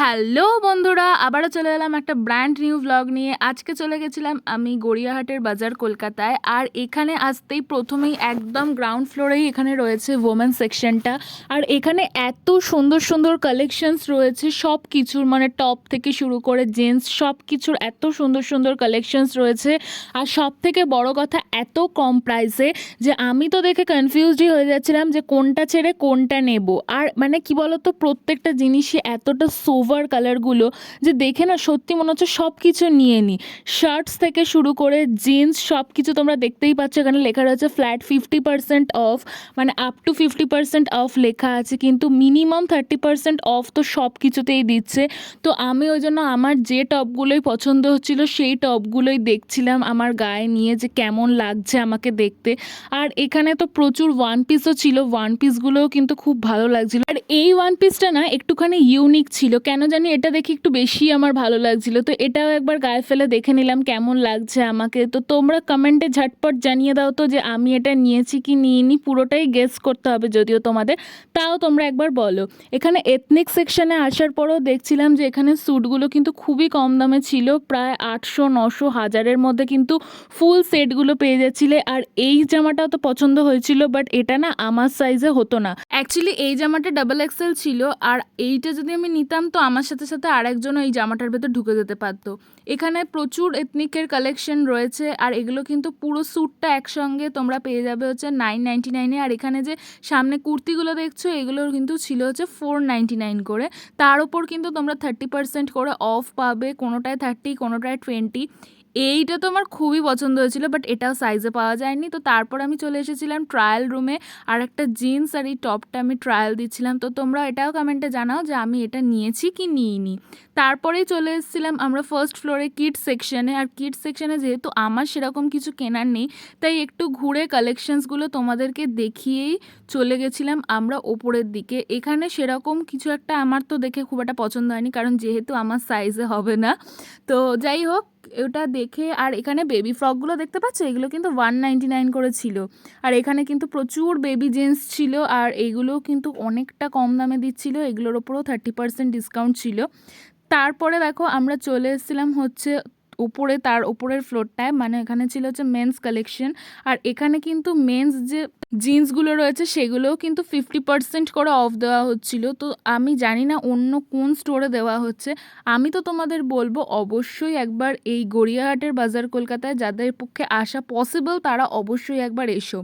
Hello বন্ধুরা, আবারও চলে এলাম একটা ব্র্যান্ড নিউ ভ্লগ নিয়ে। আজকে চলে গেছিলাম আমি গড়িয়াহাটের বাজার কলকাতায়, আর এখানে আসতেই প্রথমেই একদম গ্রাউন্ড ফ্লোরেই এখানে রয়েছে ওমেন সেকশনটা আর এখানে এত সুন্দর সুন্দর কালেকশনস রয়েছে সব কিছুর মানে টপ থেকে শুরু করে জেন্টস সব কিছুর এত সুন্দর সুন্দর কালেকশনস রয়েছে। আর সব থেকে বড় কথা, এত কম প্রাইসে যে আমি তো দেখে কনফিউজডই হয়ে যাচ্ছিলাম যে কোনটা ছেড়ে কোনটা নেব। আর মানে কি বলতো, প্রত্যেকটা জিনিসই এতটা সোভার কালারগুলো যে দেখে না সত্যি মনে হচ্ছে সব কিছু নিয়ে নিই শার্টস থেকে শুরু করে জিন্স সব কিছু তোমরা দেখতেই পাচ্ছ, এখানে লেখা রয়েছে ফ্ল্যাট ফিফটি পার্সেন্ট অফ মানে up to fifty percent off লেখা আছে, কিন্তু মিনিমাম থার্টি পার্সেন্ট অফ তো সব কিছুতেই দিচ্ছে। তো আমি ওই জন্য আমার যে টপগুলোই পছন্দ হচ্ছিল, সেই টপগুলোই দেখছিলাম আমার গায়ে নিয়ে যে কেমন লাগছে আমাকে দেখতে। আর এখানে তো প্রচুর ওয়ান পিসও ছিল ওয়ান পিসগুলোও কিন্তু খুব ভালো লাগছিল। এই ওয়ান পিসটা না একটুখানি ইউনিক ছিল। কেন জানি এটা দেখে একটু বেশি আমার ভালো লাগছিল। তো এটাও একবার গায়ে ফেলে দেখে নিলাম কেমন লাগছে আমাকে। তো তোমরা কমেন্টে ঝটপট জানিয়ে দাও তো যে আমি এটা নিয়েছি কি নিইনি। পুরোটাই গেস করতে হবে যদিও তোমাদের। তাও তোমরা একবার বলো। এখানে এথনিক সেকশনে আসার পরেও দেখছিলাম যে এখানে স্যুটগুলো কিন্তু খুবই কম দামে ছিল। প্রায় আটশো, নশো, হাজারের মধ্যে কিন্তু ফুল সেটগুলো পেয়ে যাচ্ছিলে। আর এই জামাটাও তো পছন্দ হয়েছিল বাট এটা না আমার সাইজে হতো না। অ্যাকচুয়ালি এই জামাটা ডাবল এক্সেল ছিল, আর এইটা যদি আমি নিতাম, তো আমার সাথে সাথে আরেকজনও এই জামাটার ভেতর ঢুকে যেতে পারতো। এখানে প্রচুর এথনিকের কালেকশন রয়েছে, আর এগুলো কিন্তু পুরো স্যুটটা একসঙ্গে তোমরা পেয়ে যাবে হচ্ছে নাইন নাইনটি নাইনে আর এখানে যে সামনে কুর্তিগুলো দেখছ, এগুলোর কিন্তু ছিল হচ্ছে ফোর নাইনটি নাইন করে। তার উপর কিন্তু তোমরা থার্টি পার্সেন্ট করে অফ পাবে, কোনোটায় থার্টি কোনোটায় টোয়েন্টি এইটা তো আমার খুবই পছন্দ হয়েছিল বাট এটাও সাইজে পাওয়া যায়নি। তো তারপর আমি চলে এসেছিলাম ট্রায়াল রুমে আর একটা জিন্স আর এই টপটা আমি ট্রায়াল দিচ্ছিলাম। তো তোমরা এটাও কমেন্টে জানাও যে আমি এটা নিয়েছি কি নিইনি। তারপরেই চলে এসেছিলাম আমরা ফার্স্ট ফ্লোরে কিড সেকশনে আর কিড সেকশনে যেহেতু আমার সেরকম কিছু কেনার নেই, তাই একটু ঘুরে কালেকশনসগুলো তোমাদেরকে দেখিয়েই চলে গেছিলাম আমরা ওপরের দিকে। এখানে সেরকম কিছু একটা আমার তো দেখে খুব একটা পছন্দ হয়নি, কারণ যেহেতু আমার সাইজে হবে না। তো যাই হোক ওটা দেখে, আর এখানে বেবি ফ্রকগুলো দেখতে পাচ্ছ? এগুলো কিন্তু ওয়ান নাইনটি নাইন করে ছিল। আর এখানে কিন্তু প্রচুর বেবি জিন্স ছিল, আর এইগুলোও কিন্তু অনেকটা কম দামে দিচ্ছিল। এগুলোর ওপরেও থার্টি পার্সেন্ট ডিসকাউন্ট ছিল। তারপরে দেখো, আমরা চলে এসেছিলাম হচ্ছে উপরে, তার উপরের ফ্লোরটায় মানে এখানে ছিল হচ্ছে মেন্স কালেকশন আর এখানে কিন্তু মেন্স যে জিন্সগুলো রয়েছে, সেগুলোও কিন্তু ফিফটি পার্সেন্ট করে অফ দেওয়া হচ্ছিল। তো আমি জানি না অন্য কোন স্টোরে দেওয়া হচ্ছে। আমি তো তোমাদের বলব, অবশ্যই একবার এই গড়িয়াহাটের বাজার কলকাতায় যাদের পক্ষে আসা পসিবল তারা অবশ্যই একবার এসো।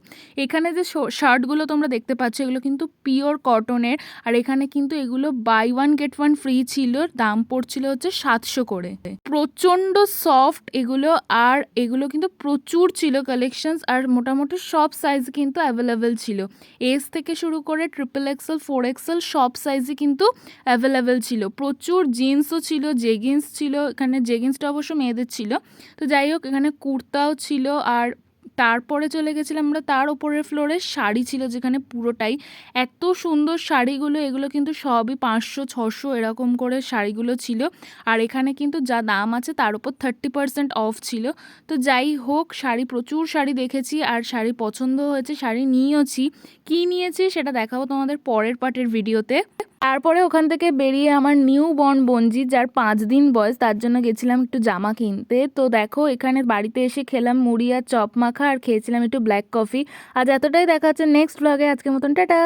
এখানে যে শার্টগুলো তোমরা দেখতে পাচ্ছ, এগুলো কিন্তু পিওর কটনের আর এখানে কিন্তু এগুলো buy one get one free ছিল। দাম পড়ছিল হচ্ছে সাতশো করে। প্রচণ্ড সফট এগুলো আর এগুলো কিন্তু প্রচুর ছিল কালেকশানস আর মোটামুটি সব সাইজ কিন্তু অ্যাভেলেবেল ছিল। এস থেকে শুরু করে ট্রিপল এক্সেল ফোর এক্সেল সব সাইজই কিন্তু অ্যাভেলেবেল ছিল। প্রচুর জিন্সও ছিল জেগিন্স ছিল, এখানে জেগিন্সটা অবশ্য মেয়েদের ছিল। তো যাই হোক, এখানে কুর্তাও ছিল আর তারপরে চলে গেছিলাম আমরা, তার ওপরের ফ্লোরে শাড়ি ছিল যেখানে পুরোটাই। এত সুন্দর শাড়িগুলো, এগুলো কিন্তু সবই পাঁচশো, ছশো এরকম করে শাড়িগুলো ছিল। আর এখানে কিন্তু যা দাম আছে তার উপর থার্টি পার্সেন্ট অফ ছিল। তো যাই হোক, শাড়ি, প্রচুর শাড়ি দেখেছি আর শাড়ি পছন্দ হয়েছে, শাড়ি নিয়েওছি কী নিয়েছি সেটা দেখাবো তোমাদের পরের পার্টের ভিডিওতে তারপরে ওখান থেকে বেরিয়ে আমার নিউ বর্ন বঞ্জি যার পাঁচ দিন বয়স, তার জন্য গেছিলাম একটু জামা কিনতে। তো দেখো, এখানে বাড়িতে এসে খেলাম মুড়ি আর চপ মাখা, আর খেয়েছিলাম একটু ব্ল্যাক কফি আজ এতটাই দেখা হচ্ছে নেক্সট ব্লগে আজকের মতন, টাটা!